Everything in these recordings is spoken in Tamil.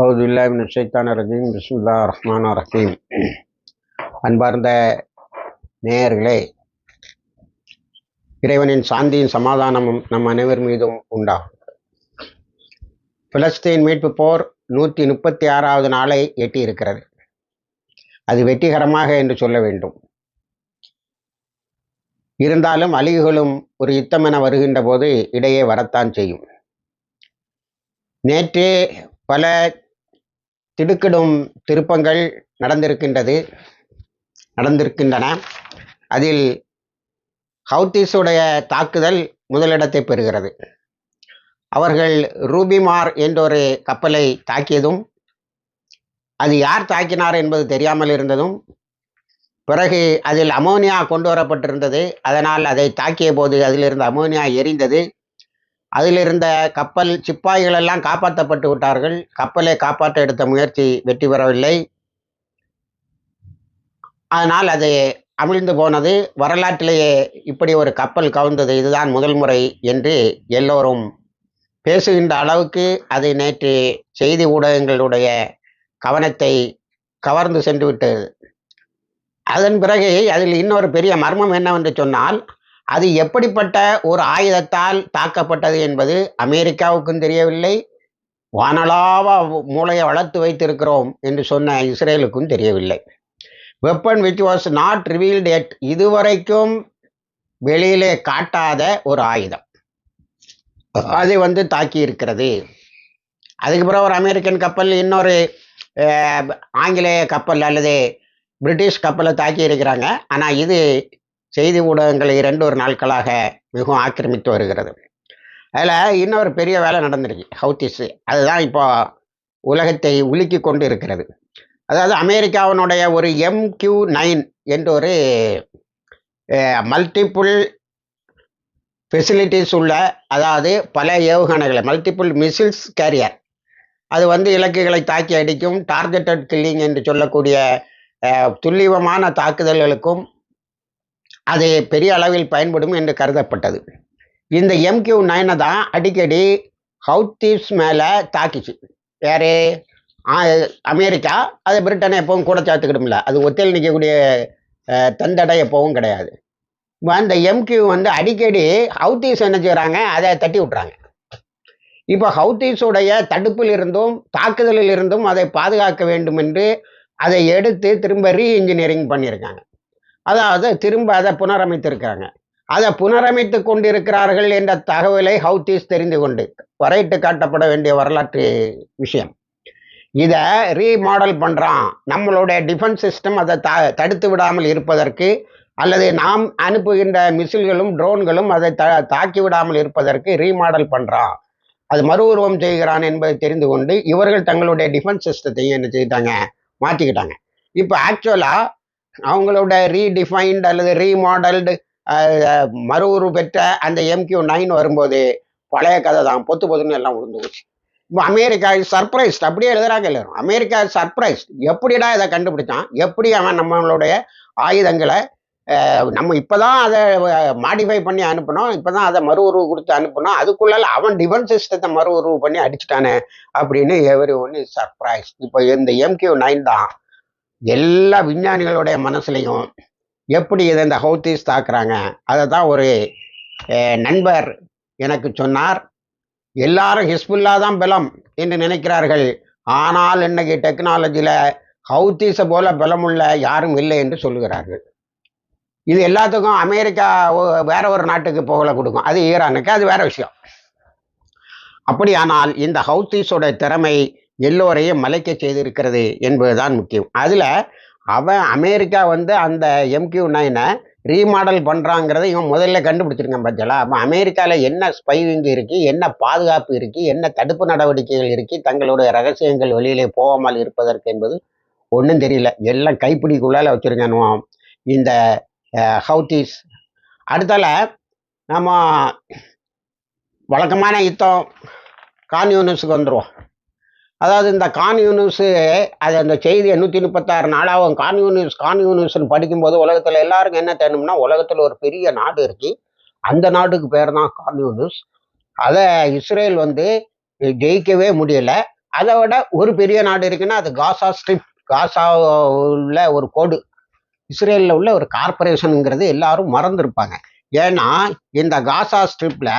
அவுது அவுதுல்லாமின் ஷைத்தான ரஜீம். பிஸ்முல்லா ரஹ்மான் ரஹீம். அன்பார்ந்த நேயர்களே இறைவனின் சாந்தியும் சமாதானமும் நம் அனைவர் மீதும் உண்டாகும் பிலஸ்தீன் மீட்பு போர் நூற்றி முப்பத்தி ஆறாவது நாளை எட்டியிருக்கிறது. அது வெற்றிகரமாக என்று சொல்ல வேண்டும். இருந்தாலும் அழிவுகளும் ஒரு யுத்தம் என வருகின்ற போது இடையே வரத்தான் செய்யும். நேற்றே பல திடுக்கிடும் திருப்பங்கள் நடந்திருக்கின்றது நடந்திருக்கின்றன. அதில் ஹவுத்தீஸுடைய தாக்குதல் முதலிடத்தை பெறுகிறது. அவர்கள் ரூபிமார் என்றொரு கப்பலை தாக்கியதும் அது யார் தாக்கினார் என்பது தெரியாமல் இருந்ததும் பிறகு அதில் அமோனியா கொண்டு வரப்பட்டிருந்தது. அதனால் அதை தாக்கிய போது அதிலிருந்து அமோனியா எரிந்தது. அதிலிருந்த கப்பல் சிப்பாய்கள் எல்லாம் காப்பாற்றப்பட்டு விட்டார்கள். கப்பலை காப்பாற்ற எடுத்த முயற்சி வெற்றி பெறவில்லை. அதனால் அது அமிழ்ந்து போனது. வரலாற்றிலேயே இப்படி ஒரு கப்பல் கவுந்தது இதுதான் முதல் முறை என்று எல்லோரும் பேசுகின்ற அளவுக்கு அது நேற்று செய்தி ஊடகங்களுடைய கவனத்தை கவர்ந்து சென்று விட்டது அதன் பிறகு அதில் இன்னொரு பெரிய மர்மம் என்னவென்று சொன்னால் அது எப்படிப்பட்ட ஒரு ஆயுதத்தால் தாக்கப்பட்டது என்பது அமெரிக்காவுக்கும் தெரியவில்லை. வானலாவ மூளையை வளர்த்து வைத்திருக்கிறோம் என்று சொன்ன இஸ்ரேலுக்கும் தெரியவில்லை. Weapon which was not revealed yet இதுவரைக்கும் வெளியிலே காட்டாத ஒரு ஆயுதம். அது வந்து தாக்கி இருக்கிறது அதுக்கு பிறகு ஒரு அமெரிக்கன் கப்பல் இன்னொரு ஆங்கிலேய கப்பல் அல்லது பிரிட்டிஷ் கப்பலை தாக்கி இருக்கிறாங்க ஆனால் இது செய்தி ஊடகங்களை இரண்டு ஒரு நாட்களாக மிகவும் ஆக்கிரமித்து வருகிறது. அதில் இன்னொரு பெரிய வேலை நடந்திருக்கு ஹவுத்திஸு. அதுதான் இப்போ உலகத்தை உலுக்கி கொண்டு இருக்கிறது. அதாவது அமெரிக்காவினுடைய ஒரு எம்கியூ நைன் என்ற ஒரு மல்டிப்புள் ஃபெசிலிட்டிஸ் உள்ள அதாவது பல ஏவுகணைகளை மல்டிப்புள் மிசில்ஸ் கேரியர் அது வந்து இலக்குகளை தாக்கி அடிக்கும் டார்கெட்டட் கில்லிங் என்று சொல்லக்கூடிய துல்லியமான தாக்குதல்களுக்கும் அது பெரிய அளவில் பயன்படும் என்று கருதப்பட்டது. இந்த எம்கியூ நைனை தான் அடிக்கடி ஹவுத்தீஸ் மேலே தாக்கிச்சு. வேறு அமெரிக்கா அது பிரிட்டனை எப்பவும் கூட சேர்த்துக்கிடும்ல அது ஒத்தையில் நிற்கக்கூடிய தந்தடை எப்பவும் கிடையாது. அந்த எம்கியூ வந்து அடிக்கடி ஹவுத்தீஸ் என்ன செய்கிறாங்க அதை தட்டி விட்றாங்க. இப்போ ஹவுத்தீஸுடைய தடுப்பில் இருந்தும் தாக்குதலில் இருந்தும் அதை பாதுகாக்க வேண்டும் என்று அதை எடுத்து திரும்ப ரீ இன்ஜினியரிங் பண்ணியிருக்காங்க. அதாவது திரும்ப அதை புனரமைத்திருக்கிறாங்க. அதை புனரமைத்து கொண்டிருக்கிறார்கள் என்ற தகவலை ஹவுத்தீஸ் தெரிந்து கொண்டு வரைட்டு காட்டப்பட வேண்டிய வரலாற்று விஷயம். இதை ரீமாடல் பண்ணுறான் நம்மளுடைய டிஃபென்ஸ் சிஸ்டம் அதை த தடுத்து விடாமல் இருப்பதற்கு அல்லது நாம் அனுப்புகின்ற மிசில்களும் ட்ரோன்களும் அதை த தாக்கி விடாமல் இருப்பதற்கு ரீமாடல் பண்ணுறான் அது மறு உருவம் செய்கிறான் என்பதை தெரிந்து கொண்டு இவர்கள் தங்களுடைய டிஃபென்ஸ் சிஸ்டத்தையும் என்ன செய்தாங்க மாற்றிக்கிட்டாங்க இப்போ ஆக்சுவலாக அவங்களோட ரீடிஃபைன்டு அல்லது ரீமாடல்டு மறு உரு பெற்ற அந்த எம்கியூ நைன் வரும்போது பழைய கதை தான். பொத்து பொத்துன்னு எல்லாம் விழுந்து போச்சு. இப்போ அமெரிக்கா சர்ப்ரைஸ்ட் அப்படியே எழுதுறாங்க எல்லாரும். அமெரிக்கா சர்ப்ரைஸ் எப்படிடா இதை கண்டுபிடிச்சான்? எப்படி அவன் நம்மளுடைய ஆயுதங்களை நம்ம இப்போ தான் அதை மாடிஃபை பண்ணி அனுப்பினோம். இப்போ தான் அதை மறு உருவு கொடுத்து அனுப்பினோம். அதுக்குள்ளால அவன் டிஃபென்ஸ் சிஸ்டத்தை மறு உருவு பண்ணி அடிச்சுட்டானே அப்படின்னு எவரி ஒன் சர்ப்ரைஸ் இப்போ இந்த எம்கியூ நைன் தான் எல்லா விஞ்ஞானிகளுடைய மனசுலையும் எப்படி இதை இந்த ஹவுத்தீஸ் தாக்குறாங்க அதை தான் ஒரு நண்பர் எனக்கு சொன்னார். எல்லாரும் ஹிஸ்புல்லா தான் பலம் என்று நினைக்கிறார்கள். ஆனால் இன்னைக்கு டெக்னாலஜியில் ஹவுத்தீஸை போல பலமுள்ள யாரும் இல்லை என்று சொல்லுகிறார்கள். இது எல்லாத்துக்கும் அமெரிக்கா வேற ஒரு நாட்டுக்கு புகழ கொடுக்கும். அது ஈரானுக்கு அது வேற விஷயம். அப்படியானால் இந்த ஹவுத்தீஸோட திறமை எல்லோரையும் மலைக்க செய்திருக்கிறது என்பதுதான் முக்கியம். அதில் அவன் அமெரிக்கா வந்து அந்த எம்கியூ நைனை ரீமாடல் பண்ணுறாங்கிறத இவன் முதல்ல கண்டுபிடிச்சிருக்கான் பட்சலா அப்போ அமெரிக்காவில் என்ன ஸ்பைவிங் இருக்குது என்ன பாதுகாப்பு இருக்குது என்ன தடுப்பு நடவடிக்கைகள் இருக்குது தங்களுடைய ரகசியங்கள் வெளியிலே போகாமல் இருப்பதற்கு என்பது ஒன்றும் தெரியல. எல்லாம் கைப்பிடிக்குள்ளால வச்சுருக்கானுவோம் இந்த ஹவுத்தீஸ் அடுத்தால நம்ம வழக்கமான யுத்தம் கான்யூனிஸுக்கு வந்துடுவோம் அதாவது இந்த கான்யூனிஸு அது அந்த செய்தியை நூற்றி முப்பத்தாறு நாளாகும் கான்யூனிஸ் கான்யூனிஸ்னு படிக்கும்போது உலகத்தில் எல்லாருக்கும் என்ன தேணும்னா உலகத்தில் ஒரு பெரிய நாடு இருக்குது அந்த நாட்டுக்கு பேர் தான் கான்யூனிஸ் அதை இஸ்ரேல் வந்து ஜெயிக்கவே முடியலை. அதை விட ஒரு பெரிய நாடு இருக்குன்னா அது காசா ஸ்ட்ரிப் காசா உள்ள ஒரு கோடு. இஸ்ரேலில் உள்ள ஒரு கார்பரேஷனுங்கிறது எல்லாரும் மறந்துருப்பாங்க. ஏன்னா இந்த காசா ஸ்ட்ரிப்பில்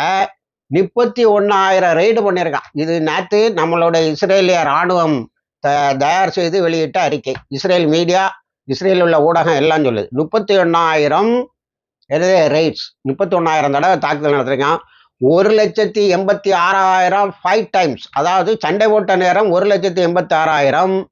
முப்பத்தி ஒன்னாயிரம் ரெய்டு பண்ணியிருக்கான். இது நேற்று நம்மளோட இஸ்ரேலிய ராணுவம் த- தயார் செய்து வெளியிட்ட அறிக்கை. இஸ்ரேல் மீடியா இஸ்ரேலில் உள்ள ஊடகம் எல்லாம் சொல்லுது. முப்பத்தி ஒன்னாயிரம் ரைட்ஸ் முப்பத்தி ஒன்றாயிரம் தடவை தாக்குதல் நடத்திருக்கான். ஒரு லட்சத்தி எண்பத்தி ஆறாயிரம் ஃபைவ் டைம்ஸ் அதாவது சண்டை போட்ட நேரம் ஒரு லட்சத்தி எண்பத்தி ஆறாயிரம்.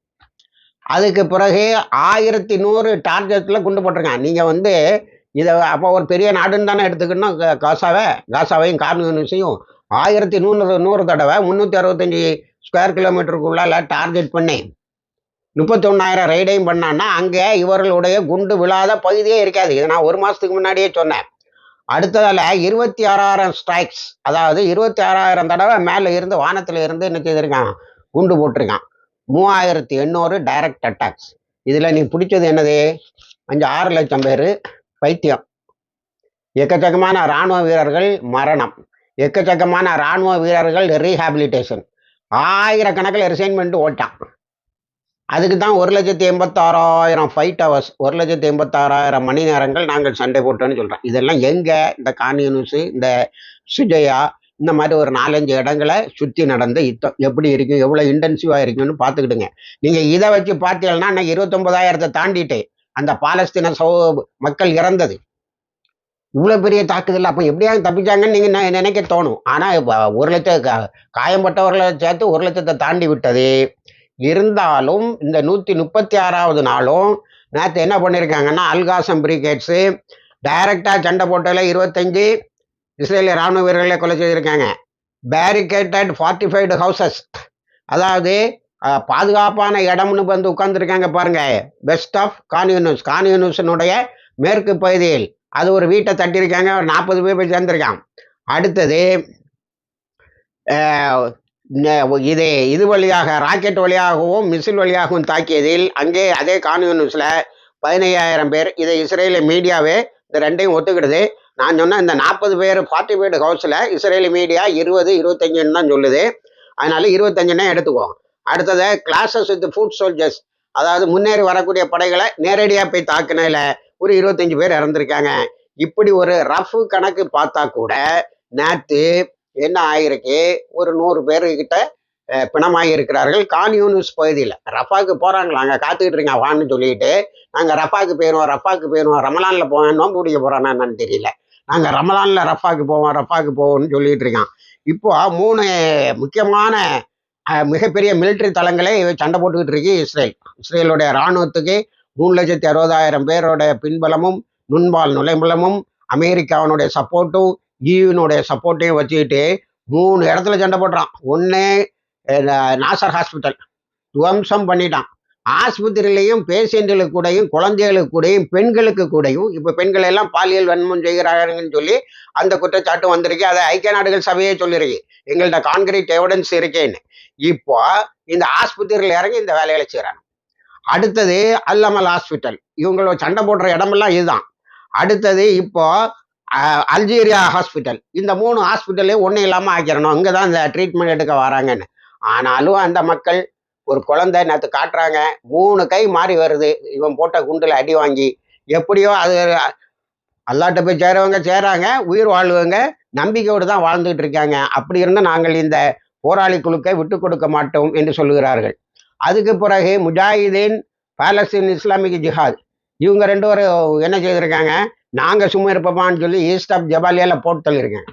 அதுக்கு பிறகு ஆயிரத்தி நூறு டார்கெட்டில் குண்டு போட்டிருக்கான். நீங்கள் வந்து இதை அப்போ ஒரு பெரிய நாடுன்னு தானே எடுத்துக்கணும். காசாவை காசாவையும் கார்னியூனிஸையும் ஆயிரத்தி நூறு நூறு தடவை முந்நூற்றி அறுபத்தஞ்சி ஸ்கொயர் கிலோமீட்டருக்குள்ளால டார்கெட் பண்ணி முப்பத்தொன்னாயிரம் ரைடையும் பண்ணான்னா அங்கே இவர்களுடைய குண்டு விழாத பகுதியே இருக்காது. இதை நான் ஒரு மாதத்துக்கு முன்னாடியே சொன்னேன். அடுத்ததால் இருபத்தி ஆறாயிரம் ஸ்ட்ரைக்ஸ் அதாவது இருபத்தி ஆறாயிரம் தடவை மேலே இருந்து வானத்தில் இருந்து என்ன செய்திருக்கான்? குண்டு போட்டிருக்கான். மூவாயிரத்தி எண்ணூறு டைரக்ட் அட்டாக்ஸ் இதில் நீ பிடிச்சது என்னது? அஞ்சு ஆறு லட்சம் பேர் பைத்தியம். எக்கச்சக்கமான இராணுவ வீரர்கள் மரணம். எக்கச்சக்கமான இராணுவ வீரர்கள் ரீஹாபிலிட்டேஷன் ஆயிரக்கணக்கில் ரிசைன்மெண்ட் ஓட்டான். அதுக்கு தான் ஒரு லட்சத்தி எண்பத்தாறாயிரம் ஃபைட் ஹவர்ஸ் ஒரு லட்சத்தி எண்பத்தாறாயிரம் மணி நேரங்கள் நாங்கள் சண்டை போட்டோன்னு சொல்கிறோம் இதெல்லாம் எங்கே? இந்த கான்யூனிஸு இந்த சுஜயா இந்த மாதிரி ஒரு நாலஞ்சு இடங்களை சுற்றி நடந்து யுத்தம். எப்படி இருக்கும்? எவ்வளோ இன்டென்சிவாக இருக்குன்னு பார்த்துக்கிடுங்க. நீங்கள் இதை வச்சு பார்த்தீங்கன்னா நான் இருபத்தொம்பதாயிரத்தை தாண்டிட்டேன். அந்த பாலஸ்தீன சோ மக்கள் இறந்தது. இவ்வளோ பெரிய தாக்குதல் அப்போ எப்படியாவது தப்பிச்சாங்கன்னு நீங்கள் நினைக்க தோணும். ஆனால் ஒரு லட்சம் காயம்பட்டவர்களை சேர்த்து ஒரு லட்சத்தை தாண்டி விட்டது. இருந்தாலும் இந்த நூற்றி முப்பத்தி ஆறாவது நாளும் நேற்று என்ன பண்ணியிருக்காங்கன்னா அல்காசம் பிரிகேட்ஸு டைரக்டாக சண்டை போட்டதில் இருபத்தஞ்சி இஸ்ரேலிய ராணுவ வீரர்களை கொலை செய்திருக்காங்க. பேரிகேட்டட் ஃபார்ட்டிஃபைடு ஹவுசஸ் அதாவது பாதுகாப்பான இடம்னு வந்து உட்கார்ந்துருக்காங்க பாருங்க. பெஸ்ட் ஆஃப் கான்யூனியூஸ் கான்யூனியூஸினுடைய மேற்கு பகுதியில் அது ஒரு வீட்டை தட்டியிருக்காங்க. ஒரு நாற்பது பேர் போய் சேர்ந்துருக்கான் அடுத்தது இது இது வழியாக ராக்கெட் வழியாகவும் மிசில் வழியாகவும் தாக்கியதில் அங்கே அதே கான்யூனியூஸில் பதினையாயிரம் பேர். இதை இஸ்ரேலி மீடியாவே இந்த ரெண்டையும் ஒத்துக்கிடுது. நான் சொன்ன இந்த நாற்பது பேர் ஃபார்ட்டி பேர் ஹவுஸில் இஸ்ரேலி மீடியா இருபது இருபத்தஞ்சுன்னு தான் சொல்லுது. அதனால இருபத்தஞ்சுன்னே எடுத்துக்குவோம் அடுத்தது கிளாஸஸ் வித் ஃபுட் சோல்ஜர்ஸ் அதாவது முன்னேறி வரக்கூடிய படைகளை நேரடியாக போய் தாக்குனதில் ஒரு இருபத்தஞ்சு பேர் இறந்துருக்காங்க. இப்படி ஒரு ரஃப் கணக்கு பார்த்தா கூட நேற்று என்ன ஆகிருக்கு ஒரு நூறு பேர்கிட்ட பிணமாகி இருக்கிறார்கள். கான்யூனிஸ் பகுதியில். ரஃபாக்கு போகிறாங்களா அங்கே காத்துக்கிட்டு இருங்க வான்னு சொல்லிட்டு. நாங்கள் ரஃபாக்கு போயிடுவோம் ரஃபாக்கு போயிடுவோம் ரமலானில் போவேன் நோம்பு பிடிக்க போகிறோன்னா என்னன்னு தெரியல. நாங்கள் ரமலானில் ரஃபாக்கு போவோம் ரஃபாக்கு போவோம்னு சொல்லிட்டு இருக்கான். இப்போ மூணு முக்கியமான மிகப்பெரிய மிலிட்டரி தளங்களே சண்டை போட்டுக்கிட்டு இருக்கு இஸ்ரேல். இஸ்ரேலுடைய இராணுவத்துக்கு மூணு லட்சத்தி அறுபதாயிரம் பேரோடைய பின்பலமும் நுண்பால் நுழைபலமும் அமெரிக்காவினுடைய சப்போர்ட்டும் ஈவினுடைய சப்போர்ட்டையும் வச்சுக்கிட்டு மூணு இடத்துல சண்டை போடுறான். ஒன்று நாசர் ஹாஸ்பிட்டல் துவம்சம் பண்ணிட்டான். ஆஸ்பத்திரியிலையும் பேஷண்ட்களுக்கு கூடயும் குழந்தைகளுக்கு கூடயும் பெண்களுக்கு கூடயும் இப்போ பெண்கள் எல்லாம் பாலியல் வன்மம் செய்கிறாங்கன்னு சொல்லி அந்த குற்றச்சாட்டு வந்திருக்கு. அதை ஐக்கிய நாடுகள் சபையே சொல்லியிருக்கு எங்கள்கிட்ட கான்கிரீட் எவிடன்ஸ் இருக்கேன்னு. இப்போ இந்த ஆஸ்பத்திரியில் இறங்கி இந்த வேலைகளை செய்கிறாங்க அடுத்தது அல்லமல் ஹாஸ்பிட்டல். இவங்களோட சண்டை போடுற இடமெல்லாம் இதுதான். அடுத்தது இப்போ அல்ஜீரியா ஹாஸ்பிட்டல். இந்த மூணு ஹாஸ்பிட்டலையும் ஒன்றும் இல்லாமல் ஆக்கிடணும் இங்கே தான் இந்த ட்ரீட்மெண்ட் எடுக்க வராங்கன்னு. ஆனாலும் அந்த மக்கள் ஒரு குழந்தை நேற்று காட்டுறாங்க. மூணு கை மாறி வருது. இவன் போட்ட குண்டில் அடி வாங்கி எப்படியோ அது அல்லாட்ட போய் சேரவங்க சேராங்க. உயிர் வாழ்வங்க நம்பிக்கையோடு தான் வாழ்ந்துகிட்டு இருக்காங்க. அப்படி இருந்து நாங்கள் இந்த போராளி குழுக்கை விட்டு கொடுக்க மாட்டோம் என்று சொல்லுகிறார்கள். அதுக்கு பிறகு முஜாஹிதீன் பாலஸ்தீன் இஸ்லாமிக் ஜிஹாத் இவங்க ரெண்டு பேரும் என்ன செய்திருக்காங்க? நாங்கள் சும்மா இருப்போமான்னு சொல்லி ஈஸ்ட் ஆஃப் ஜபாலியால போட்டு தள்ளியிருக்காங்க.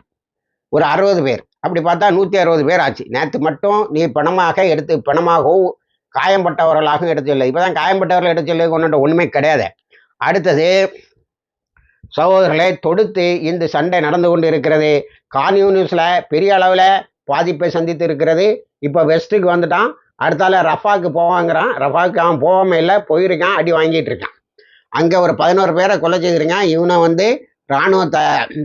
ஒரு அறுபது பேர். அப்படி பார்த்தா நூற்றி அறுபது பேர் ஆச்சு. நேற்று மட்டும் நீ பணமாக எடுத்து பணமாகவும் காயம்பட்டவர்களாகவும் எடுத்துள்ள இப்போ தான் காயம்பட்டவர்கள் எடுத்து எடுத்துள்ள ஒன்றுன்ற ஒன்றுமே கிடையாது. அடுத்தது சகோதரர்களை தொடுத்து இந்த சண்டை நடந்து கொண்டு இருக்கிறது கான்யூனிஸில் பெரிய அளவில் பாதிப்பை சந்தித்து இருக்கிறது. இப்போ வெஸ்ட்டுக்கு வந்துட்டான். அடுத்தால ரஃபாக்கு போவாங்கிறான். ரஃபாக்கு அவன் போகாம இல்லை போயிருக்கான் அடி வாங்கிட்டு இருக்கான். அங்கே ஒரு பதினோரு பேரை கொலை செய்திருக்கான். இவனை வந்து இராணுவ த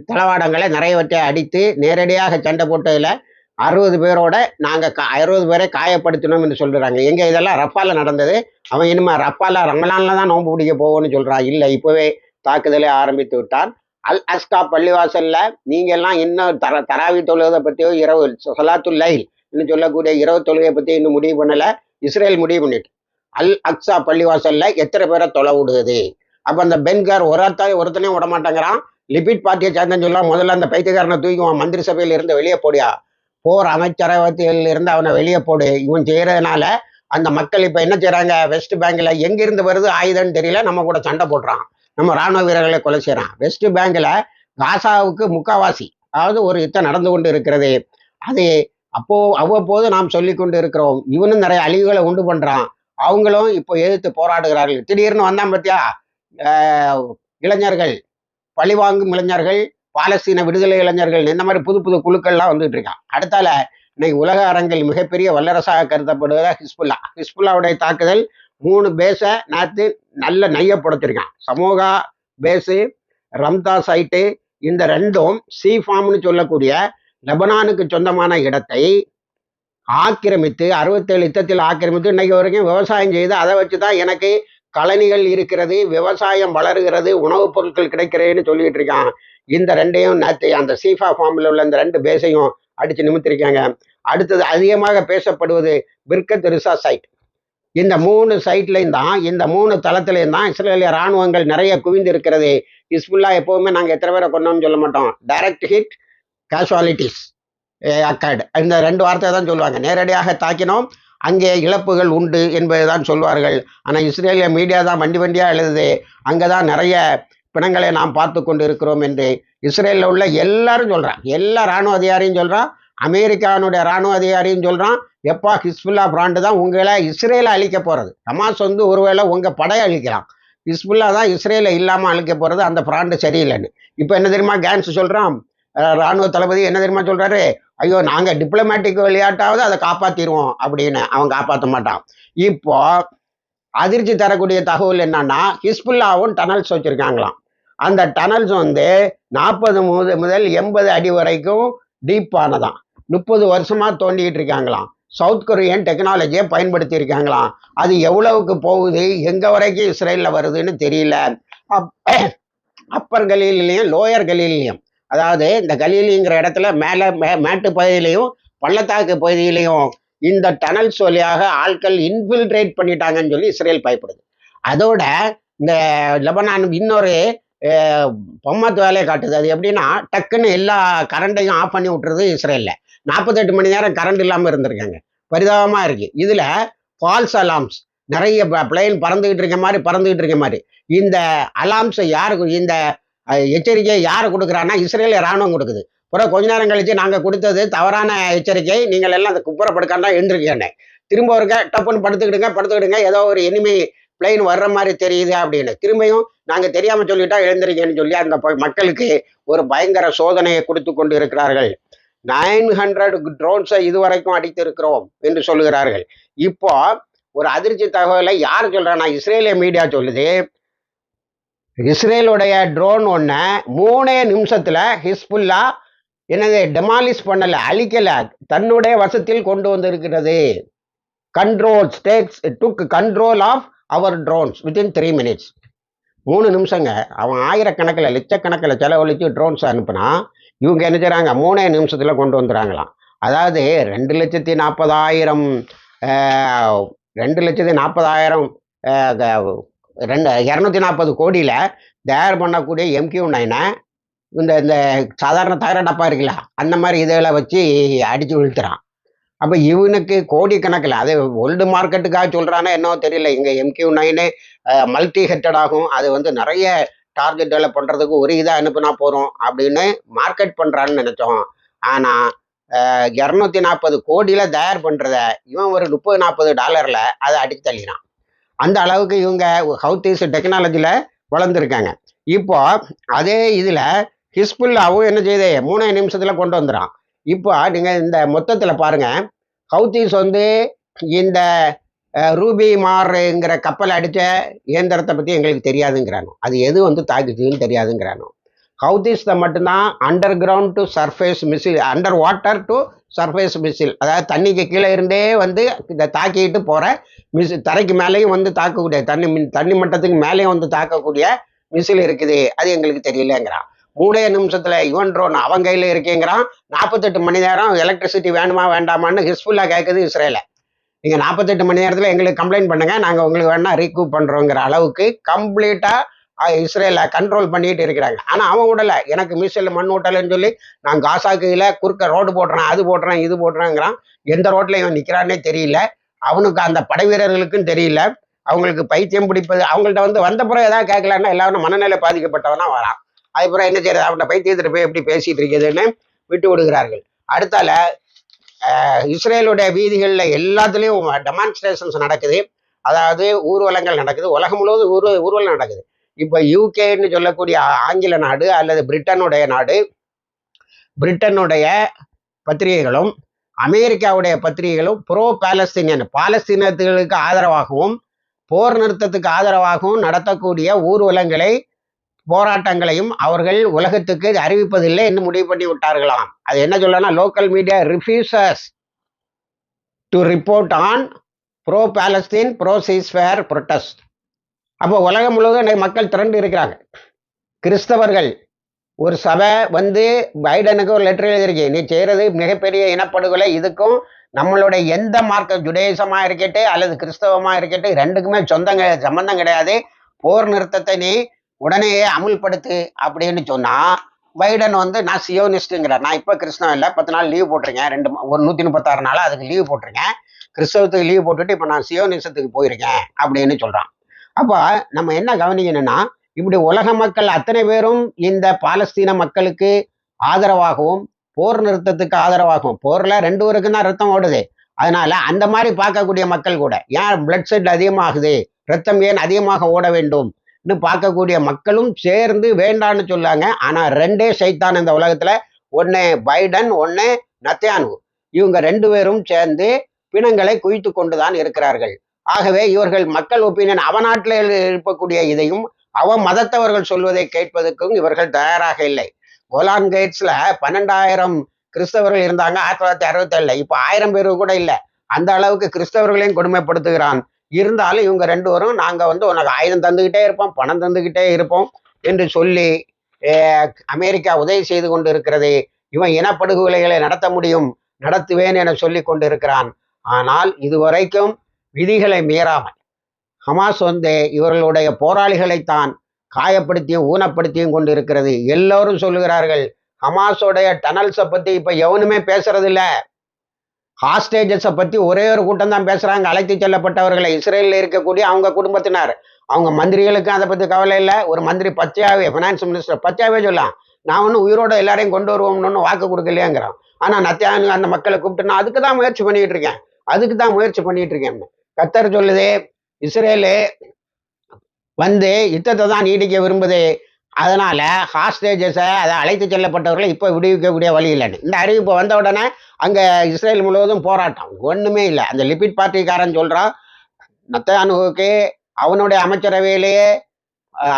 தளவாடங்களை நிறையவற்றை அடித்து நேரடியாக சண்டை போட்டதில் அறுபது பேரோட நாங்கள் கா அறுபது பேரை காயப்படுத்தினோம் என்று சொல்கிறாங்க எங்கே இதெல்லாம் ரஃபால நடந்தது? அவன் இனிமேல் ரஃபால ரமலானில் தான் நோன்பு பிடிக்க போவோன்னு சொல்கிறான் இல்லை இப்போவே தாக்குதலை ஆரம்பித்து விட்டான். அல் அஸ்கா பள்ளிவாசல்ல நீங்க எல்லாம் இன்னும் தர தராவி தொழுவதை பற்றியோ இரவு சொலாத்துல் லைல் என்று சொல்லக்கூடிய இரவு தொழுகையை பற்றி இன்னும் முடிவு பண்ணல. இஸ்ரேல் முடிவு பண்ணிட்டு. அல் அக்ஸா பள்ளிவாசல்ல எத்தனை பேரை தொலை விடுது அப்ப அந்த பென்கார் ஒருத்தாய் ஒருத்தனையும் விட மாட்டேங்கிறான். லிபிட் பார்ட்டியை சேர்ந்தேன்னு சொல்லலாம் முதல்ல அந்த பைத்தியக்காரனை தூக்குவான் மந்திரி சபையில இருந்து வெளியே போடியா? போர் அமைச்சரவத்தில் இருந்து அவனை வெளியே போடு. இவன் செய்யறதுனால அந்த மக்கள் இப்ப என்ன செய்யறாங்க வெஸ்ட் பேங்க்ல எங்கிருந்து வருது? ஆயுதம்னு தெரியல. நம்ம கூட சண்டை போடுறான். நம்ம ராணுவ வீரர்களை கொலை செய்கிறான் வெஸ்ட் பேங்க்ல காசாவுக்கு முக்காவாசி அதாவது ஒரு யுத்தம் நடந்து கொண்டு இருக்கிறது. அது அப்போ அவ்வப்போது நாம் சொல்லி கொண்டு இருக்கிறோம் இவனும் நிறைய அழிவுகளை உண்டு பண்றான். அவங்களும் இப்போ எதிர்த்து போராடுகிறார்கள். திடீர்னு வந்தான் பார்த்தியா இளைஞர்கள் பழிவாங்கும் இளைஞர்கள் பாலஸ்தீன விடுதலை இளைஞர்கள் இந்த மாதிரி புது புது குழுக்கள்லாம் வந்துட்டு இருக்கான். அடுத்தால இன்னைக்கு உலக அரங்கில் மிகப்பெரிய வல்லரசாக கருதப்படுவதா ஹிஸ்புல்லா. ஹிஸ்புல்லாவுடைய தாக்குதல் மூணு பேஸை நேற்று நல்ல நையப்படுத்திருக்கான் சமூகா பேஸு ரம்தா சைட்டு இந்த ரெண்டும் சி ஃபார்ம்னு சொல்லக்கூடிய லெபனானுக்கு சொந்தமான இடத்தை ஆக்கிரமித்து அறுபத்தேழு யுத்தத்தில் ஆக்கிரமித்து இன்னைக்கு வரைக்கும் விவசாயம் செய்து அதை வச்சு தான் எனக்கு கழனிகள் இருக்கிறது விவசாயம் வளருகிறது உணவுப் பொருட்கள் கிடைக்கிறதுன்னு சொல்லிட்டு இருக்கான். இந்த ரெண்டையும் நேற்று அந்த சீஃபா ஃபார்மில் உள்ள இந்த ரெண்டு பேஸையும் அடித்து நிமித்திருக்காங்க. அடுத்தது அதிகமாக பேசப்படுவது பிர்கத் ரிசா சைட். இந்த மூணு சைட்லையும் தான் இந்த மூணு தளத்திலையும் தான் இஸ்ரேலிய ராணுவங்கள் நிறைய குவிந்து இருக்கிறது ஹிஸ்புல்லா எப்போவுமே நாங்கள் எத்தனை பேரை கொண்டோம்னு சொல்ல மாட்டோம். டைரக்ட் ஹிட் கேஷுவாலிட்டிஸ் அக்கர்டு இந்த ரெண்டு வார்த்தை தான் சொல்லுவாங்க. நேரடியாக தாக்கினோம் அங்கே இழப்புகள் உண்டு என்பதை தான் சொல்வார்கள். ஆனால் இஸ்ரேலிய மீடியா தான் வண்டி வண்டியாக எழுதுது. அங்கே தான் நிறைய பிணங்களை நாம் பார்த்து கொண்டு இருக்கிறோம் என்று இஸ்ரேலில் உள்ள எல்லாரும் சொல்கிறான் எல்லா இராணுவ அதிகாரியும் சொல்கிறான் அமெரிக்கானுடைய இராணுவ அதிகாரியும் சொல்கிறான் எப்பா ஹிஸ்புல்லா பிராண்டு தான் உங்களை இஸ்ரேலை அழிக்க போகிறது ஹமாஸ் வந்து ஒருவேளை உங்கள் படையை அழிக்கலாம். ஹிஸ்புல்லா தான் இஸ்ரேலை இல்லாமல் அழிக்க போகிறது அந்த பிராண்டு சரியில்லைன்னு. இப்போ என்ன தெரியுமா கேன்ஸ் சொல்கிறான் ராணுவ தளபதி என்ன தெரியுமா சொல்கிறாரு ஐயோ நாங்கள் டிப்ளமேட்டிக் விளையாட்டாவது அதை காப்பாற்றிடுவோம் அப்படின்னு அவன் காப்பாற்ற மாட்டான். இப்போ அதிர்ச்சி தரக்கூடிய தகவல் என்னன்னா ஹிஸ்புல்லாவும் டனல்ஸ் வச்சுருக்காங்களாம். அந்த டனல்ஸ் வந்து நாற்பது முதல் எண்பது அடி வரைக்கும் டீப்பானதான் முப்பது வருஷமாக தோண்டிக்கிட்டு இருக்காங்களாம். சவுத் கொரியன் டெக்னாலஜியை பயன்படுத்தி இருக்காங்களாம் அது எவ்வளவுக்கு போகுது? எங்கே வரைக்கும் இஸ்ரேலில் வருதுன்னு தெரியல. அப்- அப்பர் கலீலையும் லோயர் கலீலையும் அதாவது இந்த கலீலிங்கிற இடத்துல மேலே மே மேட்டு பகுதியிலையும் பள்ளத்தாக்கு பகுதியிலையும் இந்த டனல்ஸ் வழியாக ஆட்கள் இன்ஃபில்ட்ரேட் பண்ணிட்டாங்கன்னு சொல்லி இஸ்ரேல் பயப்படுது. அதோட இந்த லெபனான் இன்னொரு பொம்மத்து வேலையை காட்டுது. அது எப்படின்னா டக்குன்னு எல்லா கரண்டையும் ஆஃப் பண்ணி விட்டுறது இஸ்ரேலில். நாற்பத்தெட்டு மணி நேரம் கரண்ட் இல்லாமல் இருந்திருக்காங்க. பரிதாபமாக இருக்கு. இதில் ஃபால்ஸ் அலார்ம்ஸ் நிறைய பிளேன் பறந்துகிட்டு இருக்க மாதிரி பறந்துகிட்டு இருக்க மாதிரி. இந்த அலார்ம்ஸை யாருக்கு இந்த எச்சரிக்கையை யார் கொடுக்குறான்னா இஸ்ரேல் ராணுவம் கொடுக்குது. அப்புறம் கொஞ்ச நேரம் கழிச்சு நாங்கள் கொடுத்தது தவறான எச்சரிக்கை. நீங்கள் எல்லாம் அந்த குப்புற படுக்காண்டா எழுந்திருக்கேன்னு திரும்ப இருக்க டப்புன்னு படுத்துக்கிடுங்க படுத்துக்கிடுங்க. ஏதோ ஒரு இனிமை பிளைன் வர்ற மாதிரி தெரியுது அப்படின்னு. திரும்பியும் நாங்கள் தெரியாமல் சொல்லிட்டா எழுந்திருக்கேன்னு சொல்லி அந்த மக்களுக்கு ஒரு பயங்கர சோதனையை கொடுத்து கொண்டு இருக்கிறார்கள் நைன் ஹண்ட்ரட் ட்ரோன்ஸை இதுவரைக்கும் அடித்திருக்கிறோம் என்று சொல்லுகிறார்கள். இப்போ ஒரு அதிர்ச்சி தகவலை யார் சொல்றானா இஸ்ரேலிய மீடியா சொல்லுது. இஸ்ரேலுடைய ட்ரோன் ஒன்று மூணே நிமிஷத்தில் ஹிஸ்புல்லா என்னது டெமாலிஷ் பண்ணலை அழிக்கலை தன்னுடைய வசத்தில் கொண்டு வந்திருக்கிறது. Control states took control of our drones within three minutes மூணு நிமிஷங்க. அவன் ஆயிரக்கணக்கில் லட்சக்கணக்கில் செலவழித்து ட்ரோன்ஸ் அனுப்புனா இவங்க என்ன செய்கிறாங்க மூணே நிமிஷத்தில் கொண்டு வந்துடுறாங்களாம். அதாவது ரெண்டு லட்சத்தி நாற்பதாயிரம் ரெண்டு லட்சத்தி நாற்பதாயிரம் ரெண்டு இரநூத்தி நாற்பது கோடியில் தயார் பண்ணக்கூடிய எம்கியூ நைனை இந்த இந்த சாதாரண தகர டப்பா இருக்குல்ல அந்த மாதிரி இதில் வச்சு அடித்து விழுத்துறான். அப்போ இவனுக்கு கோடி கணக்கில் அது வேர்ல்டு மார்க்கெட்டுக்காக சொல்கிறானே என்னவோ தெரியல இங்கே எம்கியூ நைனு மல்டி ஹெட்டட் ஆகும். அது வந்து நிறைய டார்கெட் டெவலப் பண்ணுறதுக்கு ஒரு இதாக அனுப்புனா போகிறோம் அப்படின்னு மார்க்கெட் பண்ணுறான்னு நினச்சோம். ஆனால் இரநூத்தி நாற்பது கோடியில் தயார் பண்ணுறத இவன் ஒரு முப்பது நாற்பது டாலரில் அதை அடித்து தள்ளினான் அந்த அளவுக்கு இவங்க ஹவுத்தீஸ் டெக்னாலஜியில் வளர்ந்துருக்காங்க. இப்போ அதே இதில் ஹிஸ்புல்லாவும் என்ன செய்யுது மூணே நிமிஷத்தில் கொண்டு வந்துடும் இப்போ நீங்கள் இந்த மொத்தத்தில் பாருங்கள் ஹவுத்தீஸ் வந்து இந்த ரூபி மாறுங்கிற கப்பல் அடித்த இயந்திரத்தை பற்றி எங்களுக்கு தெரியாதுங்கிறானோ. அது எது வந்து தாக்குச்சுன்னு தெரியாதுங்கிறானோ. ஹவுதீஸில் மட்டும்தான் underground to surface missile underwater to surface missile அதாவது தண்ணிக்கு கீழே இருந்தே வந்து இதை தாக்கிட்டு போகிற மிஸ் தரைக்கு மேலேயும் வந்து தாக்கக்கூடிய தண்ணி மின் தண்ணி மட்டத்துக்கு மேலேயும் வந்து தாக்கக்கூடிய மிசில் இருக்குது. அது எங்களுக்கு தெரியலங்கிறான். மூணே நிமிஷத்தில் யுவன் ட்ரோன் அவன் கையில் இருக்கேங்கிறான். நாற்பத்தெட்டு மணி நேரம் எலக்ட்ரிசிட்டி வேணுமா வேண்டாமான்னு ஹிஸ்புல்லா கேட்குது இஸ்ரேலை. நீங்க நாற்பத்தெட்டு மணி நேரத்துல எங்களுக்கு கம்ப்ளைண்ட் பண்ணுங்க. நாங்க உங்களுக்கு வேணா ரீகூப் பண்றோங்கிற அளவுக்கு கம்ப்ளீட்டா இஸ்ரேல கண்ட்ரோல் பண்ணிட்டு இருக்கிறாங்க. ஆனா அவன் விடல. எனக்கு மிசில் மண் ஊட்டலைன்னு சொல்லி நான் காசா குறுக்க ரோடு போடுறேன் அது போடுறேன் இது போடுறேங்கிறான் எந்த ரோட்ல இவன் நிற்கிறான்னே தெரியல. அவனுக்கு அந்த படை வீரர்களுக்கும் தெரியல. அவங்களுக்கு பைத்தியம் பிடிப்பது அவங்கள்ட்ட வந்து வந்த பிறகு ஏதாவது கேட்கலன்னா எல்லாரும் மனநிலை பாதிக்கப்பட்டவனா வரான். அதுக்கப்புறம் என்ன செய்யறது அவன்கிட்ட பைத்தியத்திட்ட போய் எப்படி பேசிட்டு இருக்குதுன்னு விட்டு விடுகிறார்கள். அடுத்தால இஸ்ரேலுடைய வீதிகளில் எல்லாத்துலேயும் டெமான்ஸ்ட்ரேஷன்ஸ் நடக்குது. அதாவது ஊர்வலங்கள் நடக்குது. உலகம் முழுவதும் ஊர் ஊர்வலம் நடக்குது. இப்போ யூகேன்னு சொல்லக்கூடிய ஆங்கில நாடு அல்லது பிரிட்டனுடைய நாடு பிரிட்டனுடைய பத்திரிகைகளும் அமெரிக்காவுடைய பத்திரிகைகளும் ப்ரோ பாலஸ்தீனியன் பாலஸ்தீனத்துகளுக்கு ஆதரவாகவும் போர் நிறுத்தத்துக்கு ஆதரவாகவும் நடத்தக்கூடிய ஊர்வலங்களை போராட்டங்களையும் அவர்கள் உலகத்துக்கு அறிவிப்பதில்லை என்று முடிவு பண்ணி விட்டார்களாம். அது என்ன சொல்லனா local media refuses to report on pro Palestine pro ceasefire protest அப்போ உலகம் முழுவதும் மக்கள் திரண்டு இருக்கிறாங்க. கிறிஸ்தவர்கள் ஒரு சபை வந்து பைடனுக்கு ஒரு லெட்டர் எழுதியிருக்கு. நீ செய்கிறது மிகப்பெரிய இனப்படுகொலை இதுக்கும் நம்மளுடைய எந்த மார்க்க ஜுடேசமாக இருக்கட்டு அல்லது கிறிஸ்தவமாக இருக்கட்டு ரெண்டுக்குமே சொந்தங்க சம்பந்தம் கிடையாது. போர் நிறுத்தத்தை நீ உடனேயே அமுல்படுத்து அப்படின்னு சொன்னா பைடன் வந்து நான் சியோனிஸ்ட்டுங்கிறார் நான் இப்போ கிறிஸ்தவம் இல்லை. பத்து நாள் லீவ் போட்டிருக்கேன். ரெண்டு ஒரு நூற்றி முப்பத்தாறு நாள் அதுக்கு லீவ் போட்டிருக்கேன். கிறிஸ்தவத்துக்கு லீவ் போட்டுட்டு இப்போ நான் சியோனிசத்துக்கு போயிருக்கேன் அப்படின்னு சொல்கிறான் அப்போ நம்ம என்ன கவனிக்கணும்னா இப்படி உலக மக்கள் அத்தனை பேரும் இந்த பாலஸ்தீன மக்களுக்கு ஆதரவாகவும் போர் நிறுத்தத்துக்கு ஆதரவாகவும் போர்ல ரெண்டு பேருக்கும் தான் ரத்தம் ஓடுது. அதனால அந்த மாதிரி பார்க்கக்கூடிய மக்கள் கூட ஏன் பிளட் செட் அதிகமாகுது? ரத்தம் ஏன் அதிகமாக ஓட வேண்டும்? பார்க்கக்கூடிய மக்களும் சேர்ந்து வேண்டான்னு சொல்லாங்க. ஆனா ரெண்டே சைத்தான் இந்த உலகத்துல. ஒன்னு பைடன் ஒன்னு நத்தியானு. இவங்க ரெண்டு பேரும் சேர்ந்து பிணங்களை குவித்து கொண்டுதான் இருக்கிறார்கள். ஆகவே இவர்கள் மக்கள் ஒப்பீனியன் அவ நாட்டில் இருக்கக்கூடிய இதையும் அவ மதத்தவர்கள் சொல்வதை கேட்பதற்கும் இவர்கள் தயாராக இல்லை. கோலான் கேட்ஸ்ல பன்னெண்டாயிரம் கிறிஸ்தவர்கள் இருந்தாங்க ஆயிரத்தி தொள்ளாயிரத்தி அறுபத்தி ஏழுல. இப்போ ஆயிரம் பேர் கூட இல்லை. அந்த அளவுக்கு கிறிஸ்தவர்களையும் கொடுமைப்படுத்துகிறான். இருந்தாலும் இவங்க ரெண்டு பேரும் நாங்கள் வந்து உனக்கு ஆயுதம் தந்துக்கிட்டே இருப்போம் பணம் தந்துக்கிட்டே இருப்போம் என்று சொல்லி அமெரிக்கா உதவி செய்து கொண்டு இருக்கிறது இவன் இனப்படுகொலைகளை நடத்த முடியும் நடத்துவேன் என சொல்லி கொண்டு இருக்கிறான் ஆனால் இதுவரைக்கும் விதிகளை மீறாமல் ஹமாஸ் வந்து இவர்களுடைய போராளிகளைத்தான் காயப்படுத்தியும் ஊனப்படுத்தியும் கொண்டு இருக்கிறது எல்லோரும் சொல்லுகிறார்கள் ஹமாஸோடைய டனல்ஸை பற்றி இப்போ எவனுமே பேசுறது ஹாஸ்டேஜஸை பற்றி ஒரே ஒரு கூட்டம் தான் பேசுகிறாங்க அழைத்து செல்லப்பட்டவர்களை இஸ்ரேலில் இருக்கக்கூடிய அவங்க குடும்பத்தினார். அவங்க மந்திரிகளுக்கும் அதை பற்றி கவலை இல்லை. ஒரு மந்திரி பச்சையாவே ஃபினான்ஸ் மினிஸ்டர் பச்சையாவே சொல்லலாம் நான் ஒன்றும் உயிரோட எல்லாரையும் கொண்டு வருவோம்னு ஒன்றும் வாக்கு கொடுக்கலையாங்கிறான். ஆனால் நத்தியானு அந்த மக்களை கூப்பிட்டு நான் அதுக்கு தான் முயற்சி பண்ணிட்டு இருக்கேன். அதுக்கு தான் முயற்சி பண்ணிட்டு இருக்கேன். கத்தர் சொல்லுது இஸ்ரேலு வந்து யுத்தத்தை தான் நீடிக்க விரும்புது அதனால ஹாஸ்டேஜஸை அதை அழைத்து செல்லப்பட்டவர்களை இப்போ விடுவிக்கக்கூடிய வழி இல்லைன்னு. இந்த அறிவிப்பு வந்த உடனே அங்கே இஸ்ரேல் முழுவதும் போராட்டம். ஒன்றுமே இல்லை. அந்த லிபிட் பார்ட்டிக்காரன் சொல்கிறான் நத்தயானுவுக்கு அவனுடைய அமைச்சரவையிலேயே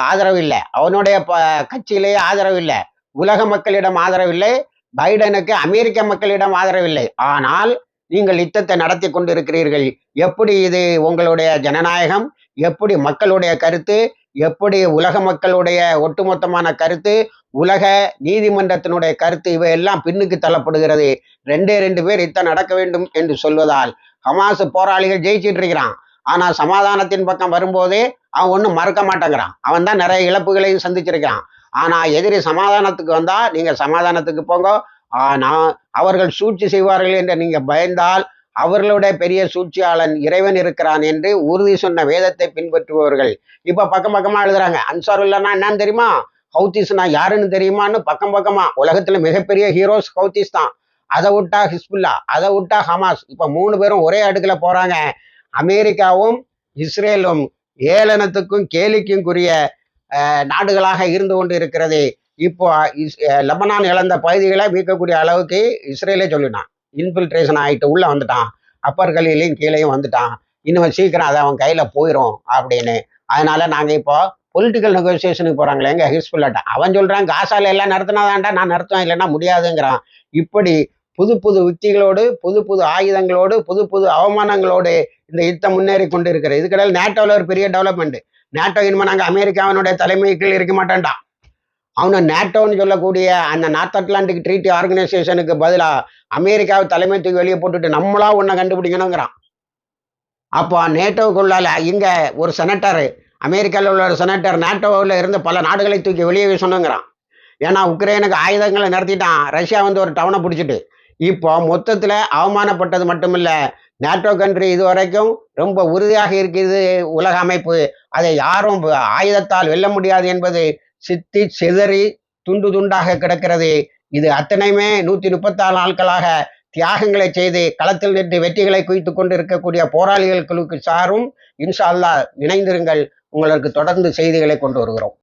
ஆதரவு இல்லை. அவனுடைய ப கட்சியிலேயே ஆதரவு இல்லை. உலக மக்களிடம் ஆதரவில்லை பைடனுக்கு அமெரிக்க மக்களிடம் ஆதரவில்லை ஆனால் நீங்கள் யுத்தத்தை நடத்தி கொண்டிருக்கிறீர்கள். எப்படி இது உங்களுடைய ஜனநாயகம்? எப்படி மக்களுடைய கருத்து? எப்படி உலக மக்களுடைய ஒட்டுமொத்தமான கருத்து உலக நீதிமன்றத்தினுடைய கருத்து இவையெல்லாம் பின்னுக்கு தள்ளப்படுகிறது. ரெண்டே ரெண்டு பேர் இத்தனை நடக்க வேண்டும் என்று சொல்வதால் ஹமாஸ் போராளிகள் ஜெயிச்சிட்டு இருக்கிறான். ஆனால் சமாதானத்தின் பக்கம் வரும்போதே அவன் ஒன்றும் மறக்க மாட்டேங்கிறான். அவன் தான் நிறைய இழப்புகளையும் சந்திச்சிருக்கிறான். ஆனால் எதிரி சமாதானத்துக்கு வந்தால் நீங்கள் சமாதானத்துக்கு போங்க. ஆனால் அவர்கள் சூழ்ச்சி செய்வார்கள் என்று நீங்கள் பயந்தால் அவர்களுடைய பெரிய சூழ்ச்சியாளன் இறைவன் இருக்கிறான் என்று உறுதி சொன்ன வேதத்தை பின்பற்றுபவர்கள். இப்ப பக்கம் பக்கமா எழுதுறாங்க இல்லைன்னா என்னன்னு தெரியுமா? ஹவுத்திஸ்னா யாருன்னு தெரியுமான்னு பக்கம் பக்கமா. உலகத்துல மிகப்பெரிய ஹீரோஸ் ஹவுத்திஸ் தான். அதை விட்டா ஹிஸ்புல்லா அதை விட்டா ஹமாஸ். இப்ப மூணு பேரும் ஒரே அடுக்குல போறாங்க. அமெரிக்காவும் இஸ்ரேலும் ஏளனத்துக்கும் கேலிக்கும்குரிய அஹ், நாடுகளாக இருந்து கொண்டு இருக்கிறது. இப்போ இஸ்- லெபனான் இழந்த பகுதிகளை மீட்கக்கூடிய அளவுக்கு இஸ்ரேலே சொல்லினான். இன்ஃபில்ட்ரேஷன் ஆகிட்டு உள்ளே வந்துட்டான். அப்பர் கலையிலையும் கீழேயும் வந்துட்டான். இன்னும் சீக்கிரம் அது அவன் கையில் போயிடும் அப்படின்னு. அதனால நாங்கள் இப்போ பொலிட்டிக்கல் நெகோசியேஷனுக்கு போகிறாங்களே எங்கள் ஹிஸ்புல்லாட்ட அவன் சொல்கிறான் காசால எல்லாம் நடத்தினாதான்டா நான் நடத்துவேன் இல்லைன்னா முடியாதுங்கிறான். இப்படி புது புது யுக்திகளோடு புது புது ஆயுதங்களோடு புது புது அவமானங்களோடு இந்த யுத்தம் முன்னேறி கொண்டு இருக்கிறது இதுக்கிடையில் நேட்டோவில் ஒரு பெரிய டெவலப்மெண்ட் நேட்டோ இனிமே நாங்கள் அமெரிக்காவினுடைய தலைமை கீழ் இருக்க மாட்டேன்டா அவனை நேட்டோன்னு சொல்லக்கூடிய அந்த நார்த் அட்லாண்டிக் ட்ரீட்டி ஆர்கனைசேஷனுக்கு பதிலாக அமெரிக்காவை தலைமை தூக்கி வெளியே போட்டுட்டு நம்மளா ஒன்றை கண்டுபிடிக்கணுங்கிறான். அப்போ நேட்டோவுக்குள்ளால இங்கே ஒரு செனட்டர் அமெரிக்காவில் உள்ள ஒரு செனட்டர் நேட்டோவில் இருந்து பல நாடுகளை தூக்கி வெளியே வீசணுங்கிறான். ஏன்னா உக்ரைனுக்கு ஆயுதங்களை நிறுத்திட்டான். ரஷ்யா வந்து ஒரு டவுனை பிடிச்சிட்டு. இப்போ மொத்தத்தில் அவமானப்பட்டது மட்டுமில்ல நேட்டோ கண்ட்ரி இது வரைக்கும் ரொம்ப உறுதியாக இருக்கிறது உலக அமைப்பு. அதை யாரும் ஆயுதத்தால் வெல்ல முடியாது என்பது சித்தி சிதறி துண்டு துண்டாக கிடக்கிறது. இது அத்தனையுமே நூற்றி முப்பத்தாறு நாட்களாக தியாகங்களை செய்து களத்தில் நின்று வெற்றிகளை குவித்து கொண்டு இருக்கக்கூடிய போராளிகள் குழுக்கு சாரும் இன்ஷா அல்லாஹ் இணைந்திருங்கள். உங்களுக்கு தொடர்ந்து செய்திகளை கொண்டு வருகிறோம்.